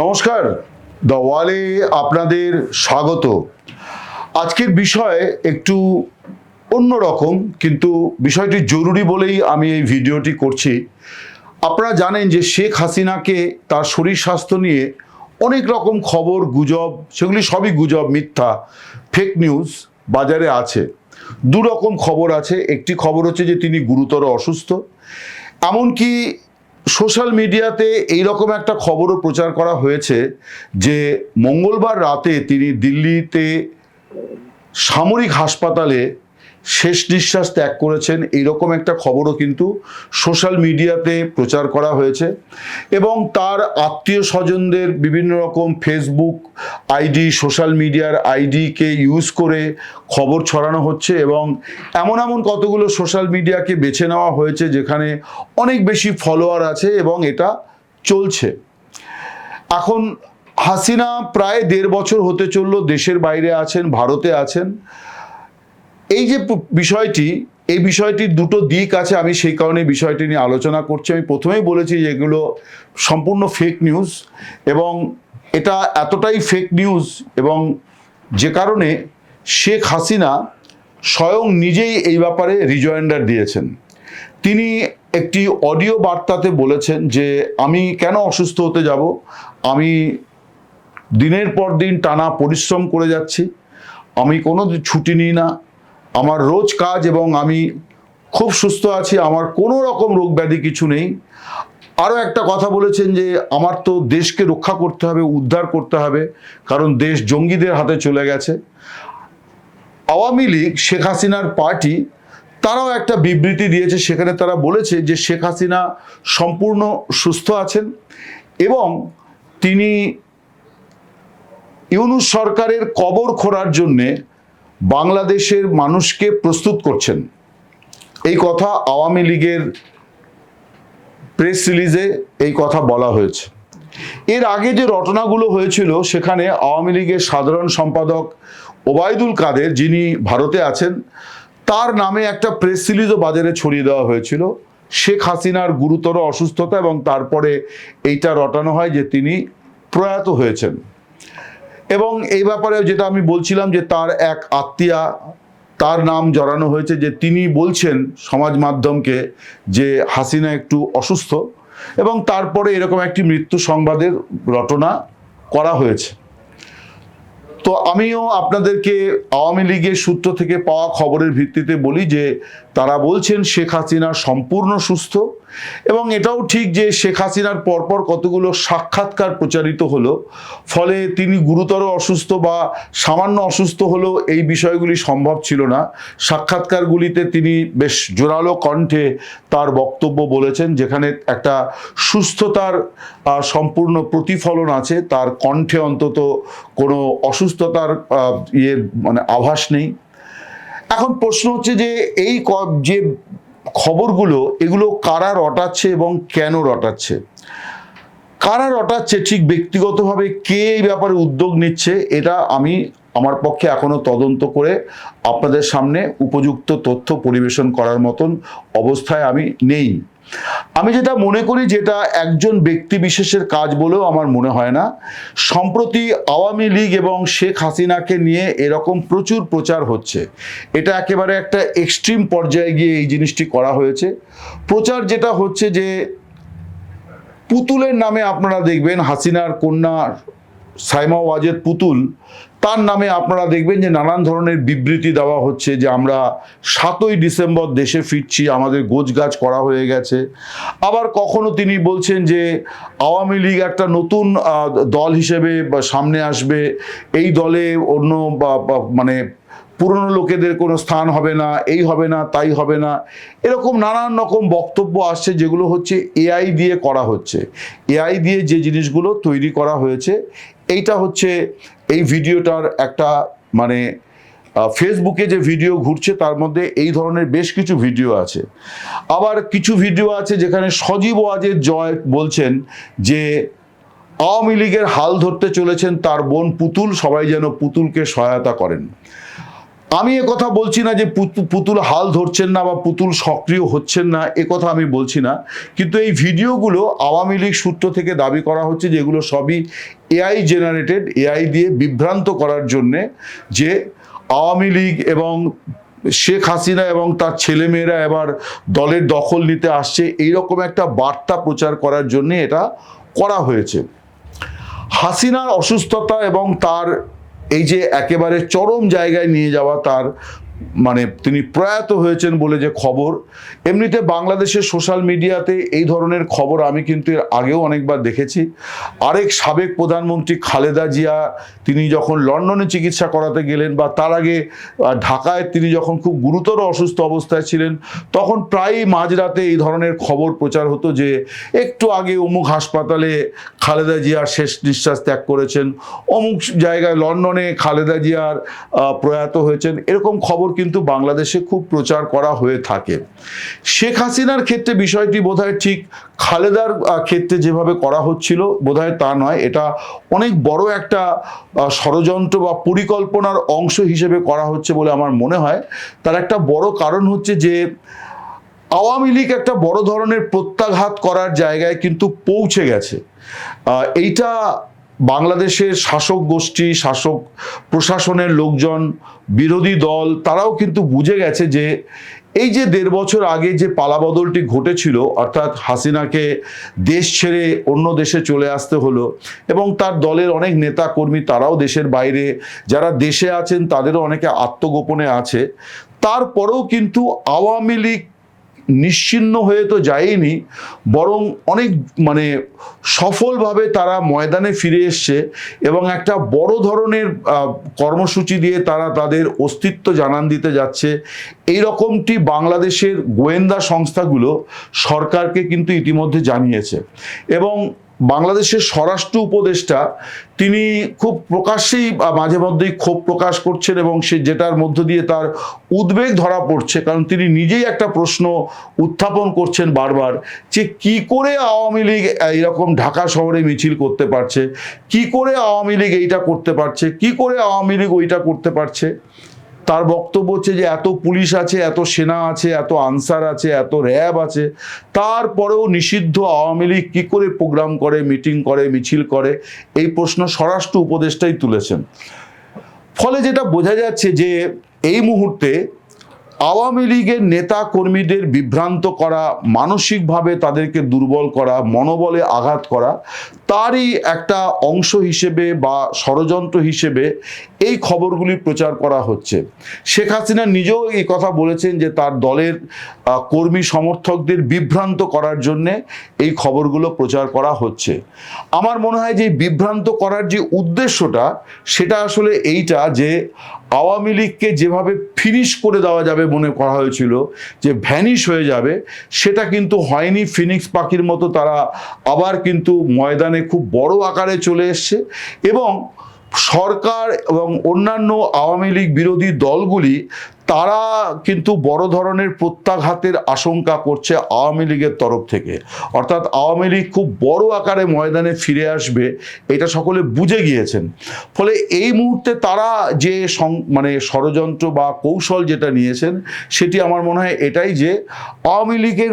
নমস্কার। দ্য ওয়ালে আপনাদের স্বাগত। আজকের বিষয় একটু অন্যরকম, কিন্তু বিষয়টি জরুরি বলেই আমি এই ভিডিওটি করছি। আপনারা জানেন যে শেখ হাসিনাকে তার শরীর স্বাস্থ্য নিয়ে অনেক রকম খবর, গুজব, সেগুলি সবই গুজব, মিথ্যা ফেক নিউজ বাজারে আছে। দু রকম খবর আছে। একটি খবর হচ্ছে যে তিনি গুরুতর অসুস্থ। এমনকি সোশ্যাল মিডিয়াতে এই রকম একটা খবরও প্রচার করা হয়েছে যে মঙ্গলবার রাতে তিনি দিল্লিতে সামরিক হাসপাতালে শেষ নিঃশ্বাস ত্যাগ করেছেন। এইরকম একটা খবরও কিন্তু সোশ্যাল মিডিয়াতে প্রচার করা হয়েছে এবং তার আত্মীয় স্বজনদের বিভিন্ন রকম ফেসবুক আইডি, সোশ্যাল মিডিয়ার আইডিকে ইউজ করে খবর ছড়ানো হচ্ছে এবং এমন এমন কতগুলো সোশ্যাল মিডিয়াকে বেছে নেওয়া হয়েছে যেখানে অনেক বেশি ফলোয়ার আছে এবং এটা চলছে। এখন হাসিনা প্রায় দেড় বছর হতে চলল, দেশের বাইরে আছেন, ভারতে আছেন। এই যে বিষয়টি, এই বিষয়টির দুটো দিক আছে, আমি সেই কারণে বিষয়টি নিয়ে আলোচনা করছি। আমি প্রথমেই বলেছি যে এগুলো সম্পূর্ণ ফেক নিউজ এবং এটা এতটাই ফেক নিউজ এবং যে কারণে শেখ হাসিনা স্বয়ং নিজেই এই ব্যাপারে রিজয়েন্ডার দিয়েছেন। তিনি একটি অডিও বার্তাতে বলেছেন যে, আমি কেন অসুস্থ হতে যাব? আমি দিনের পর দিন টানা পরিশ্রম করে যাচ্ছি। আমি কোনো ছুটি নিই না। আমার রোজ কাজ এবং আমি খুব সুস্থ আছি, আমার কোনো রকম রোগ ব্যাধি কিছু নেই। আরও একটা কথা বলেছেন যে, আমার তো দেশকে রক্ষা করতে হবে, উদ্ধার করতে হবে, কারণ দেশ জঙ্গিদের হাতে চলে গেছে। আওয়ামী লীগ, শেখ হাসিনার পার্টি, তারাও একটা বিবৃতি দিয়েছে, সেখানে তারা বলেছে যে, শেখ হাসিনা সম্পূর্ণ সুস্থ আছেন এবং তিনি ইউনুস সরকারের কবর খোঁড়ার জন্যে বাংলাদেশের মানুষকে প্রস্তুত করছেন। এই কথা আওয়ামী লীগের প্রেস রিলিজে এই কথা বলা হয়েছে। এর আগে যে রটনাগুলো হয়েছিল, সেখানে আওয়ামী লীগের সাধারণ সম্পাদক ওবায়দুল কাদের, যিনি ভারতে আছেন, তার নামে একটা প্রেস রিলিজও বাজারে ছড়িয়ে দেওয়া হয়েছিল। শেখ হাসিনার গুরুতর অসুস্থতা এবং তারপরে এইটা রটানো হয় যে তিনি প্রয়াত হয়েছেন। এবং এই ব্যাপারে যেটা আমি বলছিলাম যে তার এক আত্মীয়া, তার নাম জড়ানো হয়েছে যে তিনি বলছেন সমাজ মাধ্যমকে যে হাসিনা একটু অসুস্থ এবং তারপরে এরকম একটি মৃত্যু সংবাদের রটনা করা হয়েছে। তো আমিও আপনাদেরকে আওয়ামী লীগের সূত্র থেকে পাওয়া খবরের ভিত্তিতে বলি যে তারা বলছেন শেখ হাসিনা সম্পূর্ণ সুস্থ এবং এটাও ঠিক যে শেখ হাসিনার পরপর কতগুলো সাক্ষাৎকার প্রচারিত হলো, ফলে তিনি গুরুতর অসুস্থ বা সামান্য অসুস্থ হলেও এই বিষয়গুলি সম্ভব ছিল না। সাক্ষাৎকারগুলিতে তিনি বেশ জোরালো কণ্ঠে তার বক্তব্য বলেছেন, যেখানে একটা সুস্থতার সম্পূর্ণ প্রতিফলন আছে। তার কণ্ঠে অন্তত কোনো অসুস্থতার ইয়ে মানে আভাস নেই। এখন প্রশ্ন হচ্ছে যে এই যে খবরগুলো, এগুলো কারা রটাচ্ছে এবং কেন রটাচ্ছে? কারা রটাচ্ছে, ঠিক ব্যক্তিগতভাবে কে এই ব্যাপারে উদ্যোগ নিচ্ছে, এটা আমি আমার পক্ষে এখনও তদন্ত করে আপনাদের সামনে উপযুক্ত তথ্য পরিবেশন করার মতন অবস্থায় আমি নেই। আমি যেটা মনে করি যেটা একজন ব্যক্তি বিশেষের কাজ বলেও আমার মনে হয় না, সম্প্রতি আওয়ামী লীগ এবং শেখ হাসিনাকে নিয়ে এরকম প্রচুর প্রচার হচ্ছে। এটা একেবারে একটা এক্সট্রিম পর্যায়ে গিয়ে এই জিনিসটি করা হয়েছে। প্রচার যেটা হচ্ছে যে, পুতুলের নামে আপনারা দেখবেন হাসিনার কন্যা সাইমা ওয়াজেদ পুতুল তার নামে আপনারা দেখবেন যে নানান ধরনের বিবৃতি দেওয়া হচ্ছে যে আমরা সাতই ডিসেম্বর দেশে ফিরছি, আমাদের গোছগাছ করা হয়ে গেছে। আবার কখনো তিনি বলছেন যে আওয়ামী লীগ একটা নতুন দল হিসেবে সামনে আসবে, এই দলে অন্য মানে পুরনো লোকেদের কোনো স্থান হবে না, এই হবে না, তাই হবে না। এরকম নানান রকম বক্তব্য আসছে যেগুলো হচ্ছে এআই দিয়ে করা হচ্ছে। এআই দিয়ে যে জিনিসগুলো তৈরি করা হয়েছে এইটা হচ্ছে এই ভিডিওটার একটা মানে ফেসবুকে যে ভিডিও ঘুরছে তার মধ্যে এই ধরনের বেশ কিছু ভিডিও আছে। আবার কিছু ভিডিও আছে যেখানে সজীব ওয়াজের জয় বলছেন যে, আওয়ামী লীগের হাল ধরতে চলেছেন তার বোন পুতুল, সবাই যেন পুতুলকে সহায়তা করেন। আমি কথা বলছি না যে পুতু- পুতুল হাল ধরছেন না বা পুতুল সক্রিয় হচ্ছেন না, এ কথা আমি বলছি না। কিন্তু এই ভিডিওগুলো আওয়ামী লীগ সূত্র থেকে দাবি করা হচ্ছে যে এগুলো সবই এআই জেনারেটেড এআই দিয়ে বিভ্রান্ত করার জন্যে যে আওয়ামী লীগ এবং শেখ হাসিনা এবং তার ছেলেমেয়েরা এবার দলের দখল নিতে আসছে, এইরকম একটা বার্তা প্রচার করার জন্য এটা করা হয়েছে। হাসিনার অসুস্থতা এবং তার এই যে একেবারে চরম জায়গায় নিয়ে যাওয়া তার মানে তিনি প্রয়াত হয়েছেন বলে যে খবর। এমনিতে বাংলাদেশের সোশ্যাল মিডিয়াতে এই ধরনের খবর আমি কিন্তু এর আগেও অনেকবার দেখেছি। আরেক সাবেক প্রধানমন্ত্রী খালেদা জিয়া, তিনি যখন লন্ডনে চিকিৎসা করাতে গেলেন বা তার আগে ঢাকায় তিনি যখন খুব গুরুতর অসুস্থ অবস্থায় ছিলেন, তখন প্রায়ই মাঝরাতে এই ধরনের খবর প্রচার হতো যে একটু আগে অমুক হাসপাতালে খালেদা জিয়ার শেষ নিঃশ্বাস ত্যাগ করেছেন। অমুক জায়গায় লন্ডনে খালেদা জিয়ার প্রয়াত হয়েছেন। এরকম খবর কিন্তু বাংলাদেশে খুব প্রচার করা হয়ে থাকে। শেখ হাসিনার ক্ষেত্রে বিষয়টি বোধহয় ঠিক খালেদার ক্ষেত্রে যেভাবে করা হচ্ছিল, বোধহয় তা নয়। এটা অনেক বড় একটা ষড়যন্ত্র বা পরিকল্পনার অংশ হিসেবে করা হচ্ছে বলে আমার মনে হয়। তার একটা বড় কারণ হচ্ছে যে, আওয়ামী লীগ একটা বড় ধরনের প্রত্যাঘাত করার জায়গায় কিন্তু পৌঁছে গেছে। এইটা বাংলাদেশের শাসক গোষ্ঠী, শাসক প্রশাসনের লোকজন, বিরোধী দল, তারাও কিন্তু বুঝে গেছে যে এই যে দেড় বছর আগে যে পালাবদলটি ঘটেছিল, অর্থাৎ হাসিনাকে দেশ ছেড়ে অন্য দেশে চলে আসতে হলো এবং তার দলের অনেক নেতা কর্মী তারাও দেশের বাইরে, যারা দেশে আছেন তাদেরও অনেকে আত্মগোপনে আছে। তারপরেও কিন্তু আওয়ামী লীগ নিশ্চিন্ন হয়ে তো যায়নি বরং অনেক মানে সফলভাবে তারা ময়দানে ফিরে এসছে এবং একটা বড় ধরনের কর্মসূচি দিয়ে তারা তাদের অস্তিত্ব জানান দিতে যাচ্ছে। এই রকমটি বাংলাদেশের গোয়েন্দা সংস্থাগুলো সরকারকে কিন্তু ইতিমধ্যে জানিয়েছে। এবং বাংলাদেশের স্বরাষ্ট্র উপদেষ্টা, তিনি খুব প্রকাশ্যেই মাঝে মধ্যেই ক্ষোভ প্রকাশ করছেন এবং সে যেটার মধ্য দিয়ে তার উদ্বেগ ধরা পড়ছে। কারণ তিনি নিজেই একটা প্রশ্ন উত্থাপন করছেন বারবার যে কি করে আওয়ামী লীগ এইরকম ঢাকা শহরে মিছিল করতে পারছে? কি করে আওয়ামী লীগ এইটা করতে পারছে? কি করে আওয়ামী লীগ ওইটা করতে পারছে? তার বক্তব্য হচ্ছে যে এত পুলিশ আছে, এত সেনা আছে, এত আনসার আছে, এত র্যাব আছে। তারপরেও নিষিদ্ধ আওয়ামী লীগ কী করে প্রোগ্রাম করে, মিটিং করে, মিছিল করে? এই প্রশ্ন স্বরাষ্ট্র উপদেষ্টাই তুলেছেন। ফলে যেটা বোঝা যাচ্ছে যে এই মুহূর্তে আওয়ামী লীগের নেতা কর্মীদের বিভ্রান্ত করা, মানসিকভাবে তাদেরকে দুর্বল করা, মনোবলে আঘাত করা, তারই একটা অংশ হিসেবে বা ষড়যন্ত্র হিসেবে এই খবরগুলি প্রচার করা হচ্ছে। শেখ হাসিনা নিজেও এই কথা বলেছেন যে তার দলের কর্মী সমর্থকদের বিভ্রান্ত করার জন্যে এই খবরগুলো প্রচার করা হচ্ছে। আমার মনে হয় যে বিভ্রান্ত করার যে উদ্দেশ্যটা, সেটা আসলে এইটা যে আওয়ামী লীগকে যেভাবে ফিনিশ করে দেওয়া যাবে মনে করা হয়েছিল, যে ভ্যানিশ হয়ে যাবে, সেটা কিন্তু হয়নি। ফিনিক্স পাখির মতো তারা আবার কিন্তু ময়দানে খুব বড় আকারে চলে এসছে এবং সরকার এবং অন্যান্য আওয়ামী লীগ বিরোধী দলগুলি, তারা কিন্তু বড় ধরনের প্রত্যাঘাতের আশঙ্কা করছে আওয়ামী লীগের তরফ থেকে। অর্থাৎ আওয়ামী লীগ খুব বড় আকারে ময়দানে ফিরে আসবে, এটা সকলে বুঝে গিয়েছেন। ফলে এই মুহূর্তে তারা যে মানে ষড়যন্ত্র বা কৌশল যেটা নিয়েছেন, সেটি আমার মনে হয় এটাই যে, আওয়ামী লীগের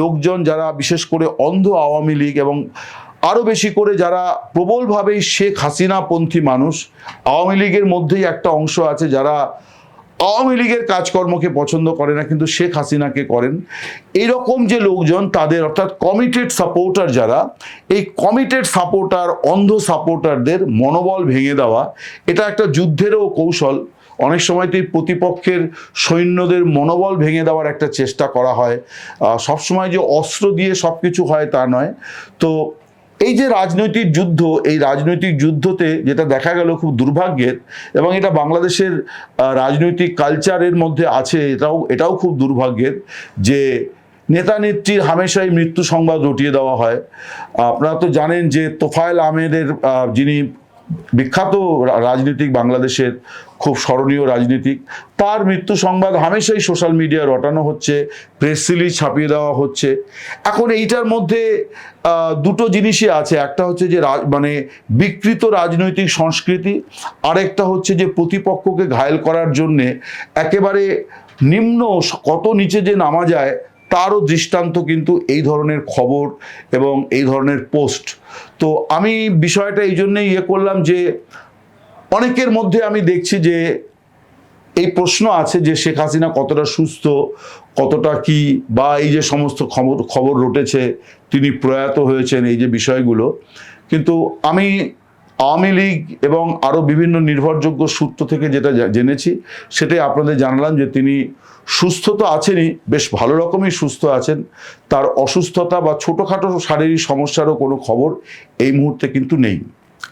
লোকজন যারা বিশেষ করে অন্ধ আওয়ামী লীগ এবং আরও বেশি করে যারা প্রবলভাবেই শেখ হাসিনাপন্থী মানুষ, আওয়ামী লীগের মধ্যেই একটা অংশ আছে যারা আওয়ামী লীগের কাজকর্মকে পছন্দ করে না, কিন্তু শেখ হাসিনাকে করেন। এরকম যে লোকজন তাদের অর্থাৎ কমিটেড সাপোর্টার যারা, এই কমিটেড সাপোর্টার অন্ধ সাপোর্টারদের মনোবল ভেঙে দেওয়া, এটা একটা যুদ্ধেরও কৌশল। অনেক সময় তো প্রতিপক্ষের সৈন্যদের মনোবল ভেঙে দেওয়ার একটা চেষ্টা করা হয়। সবসময় যে অস্ত্র দিয়ে সব কিছু হয় তা নয়। তো এই যে রাজনৈতিক যুদ্ধ, এই রাজনৈতিক যুদ্ধতে যেটা দেখা গেল খুব দুর্ভাগ্যের এবং এটা বাংলাদেশের রাজনৈতিক কালচারের মধ্যে আছে, এটাও এটাও খুব দুর্ভাগ্যের যে নেতা নেত্রীর হামেশাই মৃত্যু সংবাদ রটিয়ে দেওয়া হয়। আপনারা তো জানেন যে তোফায়েল আহমেদের যিনি বিখ্যাত রাজনীতিক বাংলাদেশের খুব স্মরণীয় রাজনীতিক। তার মৃত্যু সংবাদ হামেশাই সোশ্যাল মিডিয়া রটানো হচ্ছে, প্রেস রিলিজ ছাপিয়ে দেওয়া হচ্ছে। এখন এইটার মধ্যে দুটো জিনিসই আছে। একটা হচ্ছে যে মানে বিকৃত রাজনৈতিক সংস্কৃতি, আরেকটা হচ্ছে যে প্রতিপক্ষকে ঘায়েল করার জন্যে একেবারে নিম্ন কত নিচে যে নামা যায় তারও দৃষ্টান্ত কিন্তু এই ধরনের খবর এবং এই ধরনের পোস্ট। তো আমি বিষয়টা এই জন্যই ইয়ে করলাম যে, অনেকের মধ্যে আমি দেখছি যে, এই প্রশ্ন আছে যে, শেখ হাসিনা কতটা সুস্থ, কতটা কি, বা এই যে সমস্ত খবর খবর রটেছে, তিনি প্রয়াত হয়েছেন, এই যে বিষয়গুলো। কিন্তু আমি আওয়ামী লীগ এবং আরও বিভিন্ন নির্ভরযোগ্য সূত্র থেকে যেটা জেনেছি, সেটাই আপনাদের জানালাম যে তিনি সুস্থ তো আছেনই, বেশ ভালো রকমই সুস্থ আছেন। তার অসুস্থতা বা ছোটোখাটো শারীরিক সমস্যারও কোনো খবর এই মুহূর্তে কিন্তু নেই।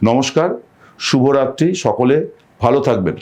নমস্কার, শুভরাত্রি সকলে, ভালো থাকবেন।